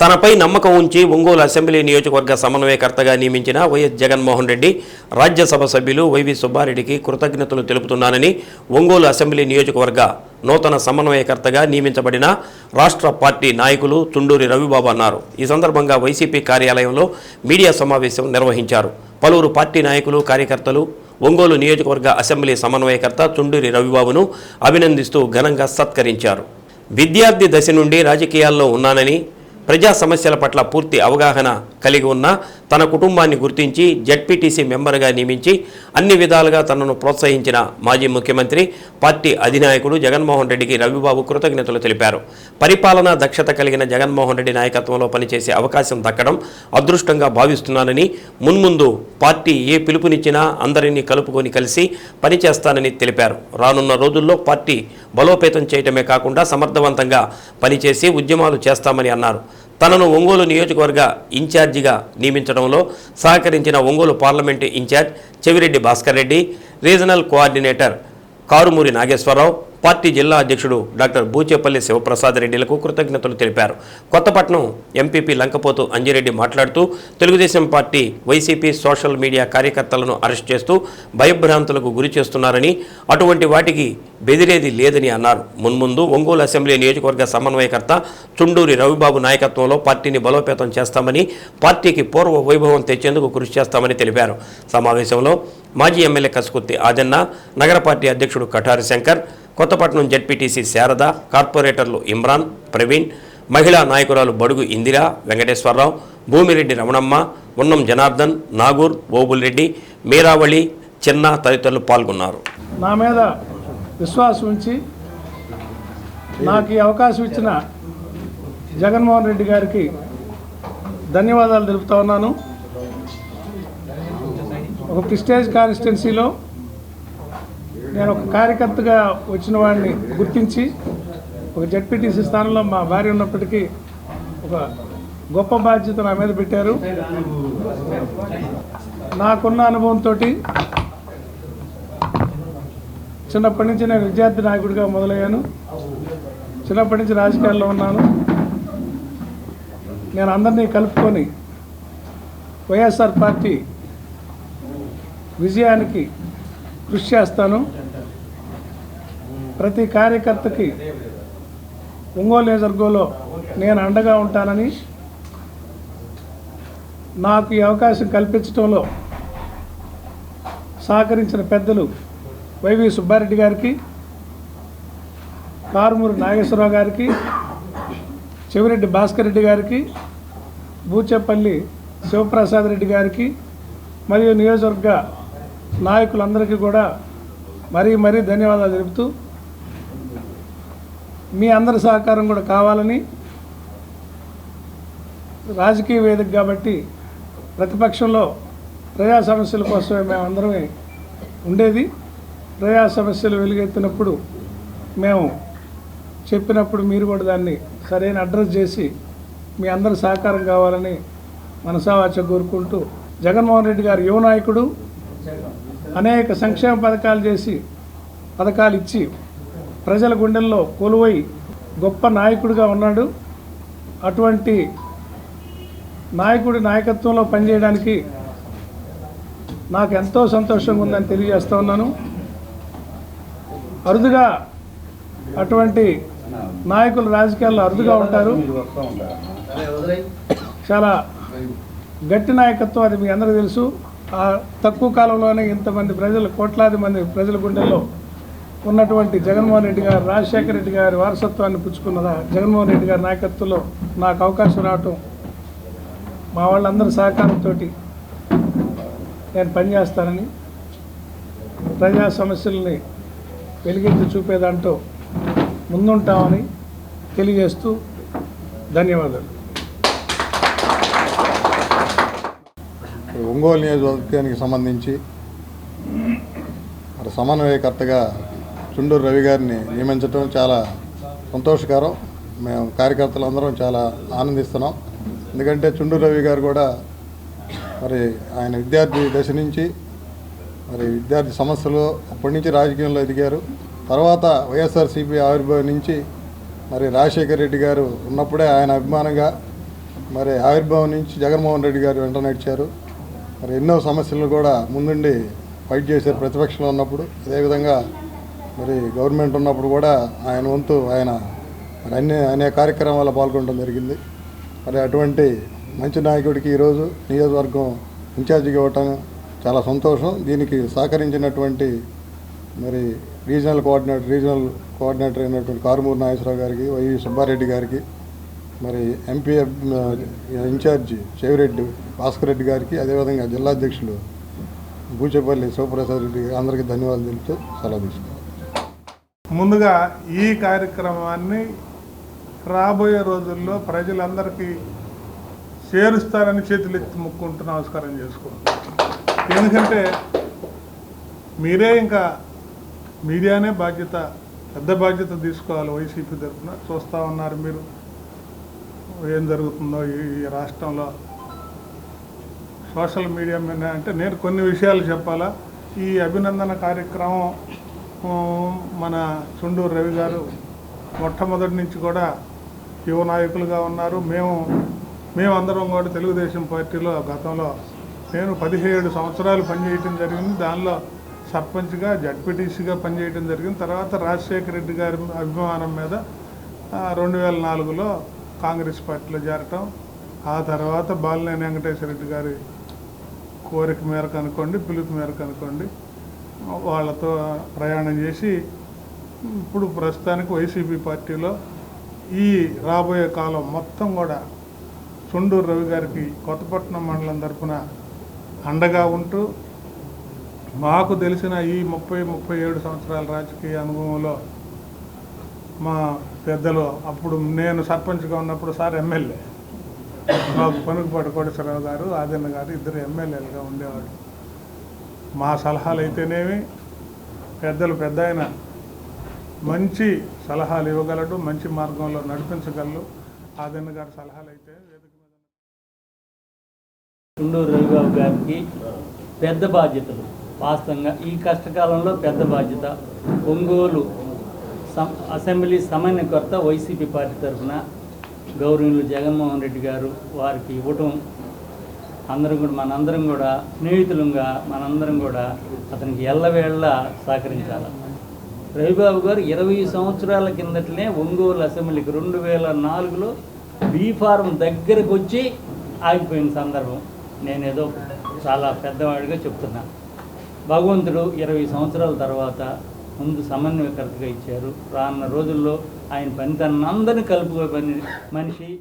తనపై నమ్మకం ఉంచి ఒంగోలు అసెంబ్లీ నియోజకవర్గ సమన్వయకర్తగా నియమించిన వైఎస్ జగన్మోహన్ రెడ్డి రాజ్యసభ సభ్యులు వైవి సుబ్బారెడ్డికి కృతజ్ఞతలు తెలుపుతున్నానని ఒంగోలు అసెంబ్లీ నియోజకవర్గ నూతన సమన్వయకర్తగా నియమించబడిన రాష్ట్ర పార్టీ నాయకులు తుండూరి రవిబాబు అన్నారు. ఈ సందర్భంగా వైసీపీ కార్యాలయంలో మీడియా సమావేశం నిర్వహించారు. పలువురు పార్టీ నాయకులు కార్యకర్తలు ఒంగోలు నియోజకవర్గ అసెంబ్లీ సమన్వయకర్త తుండూరి రవిబాబును అభినందిస్తూ ఘనంగా సత్కరించారు. విద్యార్థి దశ నుండి రాజకీయాల్లో ఉన్నానని ప్రజా సమస్యల పట్ల పూర్తి అవగాహన కలిగి ఉన్న తన కుటుంబాన్ని గుర్తించి జడ్పీటీసీ మెంబర్గా నియమించి అన్ని విధాలుగా తనను ప్రోత్సహించిన మాజీ ముఖ్యమంత్రి పార్టీ అధినాయకుడు జగన్మోహన్ రెడ్డికి రవిబాబు కృతజ్ఞతలు తెలిపారు. పరిపాలనా దక్షత కలిగిన జగన్మోహన్ రెడ్డి నాయకత్వంలో పనిచేసే అవకాశం దక్కడం అదృష్టంగా భావిస్తున్నానని మున్ముందు పార్టీ ఏ పిలుపునిచ్చినా అందరినీ కలుపుకొని కలిసి పనిచేస్తానని తెలిపారు. రానున్న రోజుల్లో పార్టీ బలోపేతం చేయటమే కాకుండా సమర్థవంతంగా పనిచేసి ఉద్యమాలు చేస్తామని అన్నారు. తనను ఒంగోలు నియోజకవర్గ ఇన్ఛార్జిగా నియమించడంలో సహకరించిన Ongole parliament incharge Chevireddy Bhaskar Reddy regional coordinator Karumuri Nageswararao party జిల్లా అధ్యక్షుడు డాక్టర్ బూచేపల్లి శివప్రసాద్ రెడ్డిలకు కృతజ్ఞతలు తెలిపారు. కొత్తపట్నం ఎంపీపీ లంకపోతు అంజిరెడ్డి మాట్లాడుతూ Telugudesam party YCP social media కార్యకర్తలను అరెస్ట్ చేస్తూ భయభ్రాంతులకు గురి చేస్తున్నారని అటువంటి వాటికి బెదిరేది లేదని అన్నారు. మున్ముందు ఒంగోలు అసెంబ్లీ నియోజకవర్గ సమన్వయకర్త చుండూరి రవిబాబు నాయకత్వంలో పార్టీని బలోపేతం చేస్తామని పార్టీకి పూర్వ వైభవం తెచ్చేందుకు కృషి చేస్తామని తెలిపారు. సమావేశంలో మాజీ ఎమ్మెల్యే కసుకుర్తి ఆజన్న నగర పార్టీ అధ్యక్షుడు కఠారి శంకర్ కొత్తపట్నం జడ్పీటీసీ శారద కార్పొరేటర్లు ఇమ్రాన్ ప్రవీణ్ మహిళా నాయకురాలు బడుగు ఇందిరా వెంకటేశ్వరరావు భూమిరెడ్డి రమణమ్మ ఉన్నం జనార్దన్ నాగూర్ ఓబుల్రెడ్డి మీరావళి చిన్న తదితరులు పాల్గొన్నారు. నా మీద విశ్వాసం ఉంచి నాకు ఈ అవకాశం ఇచ్చిన జగన్మోహన్ రెడ్డి గారికి ధన్యవాదాలు తెలుపుతా ఉన్నాను. ఒక ప్రిస్టేజ్ కాన్స్టిట్యున్సీలో నేను ఒక కార్యకర్తగా వచ్చిన వాడిని గుర్తించి ఒక జడ్పీటీసీ స్థానంలో మా భార్య ఉన్నప్పటికీ ఒక గొప్ప బాధ్యత నా మీద పెట్టారు. నాకున్న అనుభవంతో చిన్నప్పటి నుంచి నేను విద్యార్థి నాయకుడిగా మొదలయ్యాను. చిన్నప్పటి నుంచి రాజకీయాల్లో ఉన్నాను. నేను అందరినీ కలుపుకొని వైఎస్ఆర్ పార్టీ విజయానికి కృషి చేస్తాను. ప్రతి కార్యకర్తకి ఒంగోలు నియోజకవర్గంలో నేను అండగా ఉంటానని నాకు ఈ అవకాశం కల్పించడంలో సహకరించిన పెద్దలు వైవి సుబ్బారెడ్డి గారికి కారుమూరి నాగేశ్వరరావు గారికి చెవిరెడ్డి భాస్కర్ రెడ్డి గారికి బూచేపల్లి శివప్రసాద్ రెడ్డి గారికి మరియు నియోజకవర్గ నాయకులందరికీ కూడా మరీ మరీ ధన్యవాదాలు తెలుపుతూ మీ అందరి సహకారం కూడా కావాలని రాజకీయ వేదిక కాబట్టి ప్రతిపక్షంలో ప్రజా సమస్యల కోసమే మేమందరమే ఉండేది. ప్రజా సమస్యలు వెలుగెత్తినప్పుడు మేము చెప్పినప్పుడు మీరు కూడా దాన్ని సరైన అడ్రస్ చేసి మీ అందరి సహకారం కావాలని మనసావాచ కోరుకుంటూ జగన్మోహన్ రెడ్డి గారు యువ నాయకుడు. అనేక సంక్షేమ పథకాలు చేసి పథకాలు ఇచ్చి ప్రజల గుండెల్లో కొలువై గొప్ప నాయకుడిగా ఉన్నాడు. అటువంటి నాయకుడి నాయకత్వంలో పనిచేయడానికి నాకు ఎంతో సంతోషంగా ఉందని తెలియజేస్తూ ఉన్నాను. అరుదుగా అటువంటి నాయకులు రాజకీయాల్లో అరుదుగా ఉంటారు. చాలా గట్టి నాయకత్వం అది మీ అందరికీ తెలుసు. తక్కువ కాలంలోనే ఇంతమంది ప్రజలు కోట్లాది మంది ప్రజల గుండెల్లో ఉన్నటువంటి జగన్మోహన్ రెడ్డి గారు రాజశేఖర రెడ్డి గారి వారసత్వాన్ని పుచ్చుకున్నదా? జగన్మోహన్ రెడ్డి గారి నాయకత్వంలో నాకు అవకాశం రావటం మా వాళ్ళందరి సహకారంతో నేను పనిచేస్తానని ప్రజా సమస్యల్ని వెలిగెత్తి చూపేదాంట్లో ముందుంటామని తెలియజేస్తూ ధన్యవాదాలు. ఒంగోలు నియోజకవర్గానికి సంబంధించి మరి సమన్వయకర్తగా చుండూరు రవి గారిని నియమించడం చాలా సంతోషకరం. మేము కార్యకర్తలందరం చాలా ఆనందిస్తున్నాం. ఎందుకంటే చుండూరు రవి గారు కూడా మరి ఆయన విద్యార్థి దశ నుంచి మరి విద్యార్థి సమస్యలు అప్పటి నుంచి రాజకీయంలో ఎదిగారు. తర్వాత వైఎస్ఆర్సీపీ ఆవిర్భావం నుంచి మరి రాజశేఖర రెడ్డి గారు ఉన్నప్పుడే ఆయన అభిమానంగా మరి ఆవిర్భావం నుంచి జగన్మోహన్ రెడ్డి గారు వెంట నడిచారు. మరి ఎన్నో సమస్యలు కూడా ముందుండి ఫైట్ చేసే ప్రతిపక్షంలో ఉన్నప్పుడు. అదేవిధంగా మరి గవర్నమెంట్ ఉన్నప్పుడు కూడా ఆయన వంతు ఆయన మరి అన్ని అనేక కార్యక్రమాల్లో పాల్గొనడం జరిగింది. మరి అటువంటి మంచి నాయకుడికి ఈరోజు నియోజకవర్గం ఇన్ఛార్జిగా ఇవ్వటం చాలా సంతోషం. దీనికి సహకరించినటువంటి మరి రీజనల్ కోఆర్డినేటర్ రీజనల్ కోఆర్డినేటర్ అయినటువంటి కారుమూరు నాగేశ్వరరావు గారికి వైవి సుబ్బారెడ్డి గారికి మరి ఎంపీ ఇన్ఛార్జి చెవిరెడ్డి భాస్కర్ రెడ్డి గారికి అదేవిధంగా జిల్లా అధ్యక్షులు బూచేపల్లి శివప్రసాద్ రెడ్డి గారికి అందరికీ ధన్యవాదాలు తెలుపుతూ సెలవు తీసుకున్నాను ముందుగా ఈ కార్యక్రమాన్ని రాబోయే రోజుల్లో ప్రజలందరికీ చేరుస్తారని చేతులెత్తి ముక్కుంటూ నమస్కారం చేసుకుంటున్నాను ఎందుకంటే మీరే ఇంకా మీడియానే బాధ్యత పెద్ద బాధ్యత తీసుకోవాలి వైసీపీ తరఫున. చూస్తూ ఉన్నారు మీరు. ఏం జరుగుతుందో ఈ రాష్ట్రంలో సోషల్ మీడియా మీద అంటే నేను కొన్ని విషయాలు చెప్పాలా. ఈ అభినందన కార్యక్రమం మన చుండూరు రవి గారు మొట్టమొదటి నుంచి కూడా యువ నాయకులుగా ఉన్నారు. మేము మేమందరం కూడా తెలుగుదేశం పార్టీలో గతంలో నేను పదిహేడు సంవత్సరాలు పనిచేయటం జరిగింది. దానిలో సర్పంచ్గా జడ్పీటీసీగా పనిచేయటం జరిగింది. తర్వాత రాజశేఖర రెడ్డి గారి అభిమానం మీద రెండు వేల నాలుగులో కాంగ్రెస్ పార్టీలో చేరటం ఆ తర్వాత బాలినేని వెంకటేశ్వర రెడ్డి గారి కోరిక మేరకు అనుకోండి పిలుపు మేరకు అనుకోండి వాళ్ళతో ప్రయాణం చేసి ఇప్పుడు ప్రస్తుతానికి వైసీపీ పార్టీలో ఈ రాబోయే కాలం మొత్తం కూడా చుండూరు రవి గారికి కొత్తపట్నం మండలం తరఫున అండగా ఉంటూ మాకు తెలిసిన ఈ ముప్పై ముప్పై ఏడు సంవత్సరాల రాజకీయ అనుభవంలో మా పెద్దలు అప్పుడు నేను సర్పంచ్గా ఉన్నప్పుడు సార్ ఎమ్మెల్యే. మాకు పనుకుపాటి కోటేశ్వరరావు గారు ఆదిన్న గారు ఇద్దరు ఎమ్మెల్యేలుగా ఉండేవాడు మా సలహాలు అయితేనేమి పెద్దలు పెద్ద ఆయన మంచి సలహాలు ఇవ్వగలడు మంచి మార్గంలో నడిపించగలరు ఆదిన్న గారి సలహాలు అయితే ఉండూరు రవిబాబు గారికి పెద్ద బాధ్యతలు. వాస్తవంగా ఈ కష్టకాలంలో పెద్ద బాధ్యత. ఒంగోలు అసెంబ్లీ సమన్వయకర్త వైసీపీ పార్టీ తరఫున గౌరవులు జగన్మోహన్ రెడ్డి గారు వారికి ఇవ్వటం అందరం కూడా మనందరం కూడా స్నేహితులంగా మనందరం కూడా అతనికి ఎల్లవేళ్ళ సహకరించాలి. రవిబాబు గారు ఇరవై సంవత్సరాల కిందటనే ఒంగోలు అసెంబ్లీకి రెండు వేల నాలుగులో బీఫారం దగ్గరకు వచ్చి ఆగిపోయిన సందర్భం నేనేదో చాలా పెద్దవాడిగా చెప్తున్నా. భగవంతుడు ఇరవై సంవత్సరాల తర్వాత ముందు సమన్వయకర్తగా ఇచ్చారు. రానున్న రోజుల్లో ఆయన పనితనందరినీ కలుపుకో పని మనిషి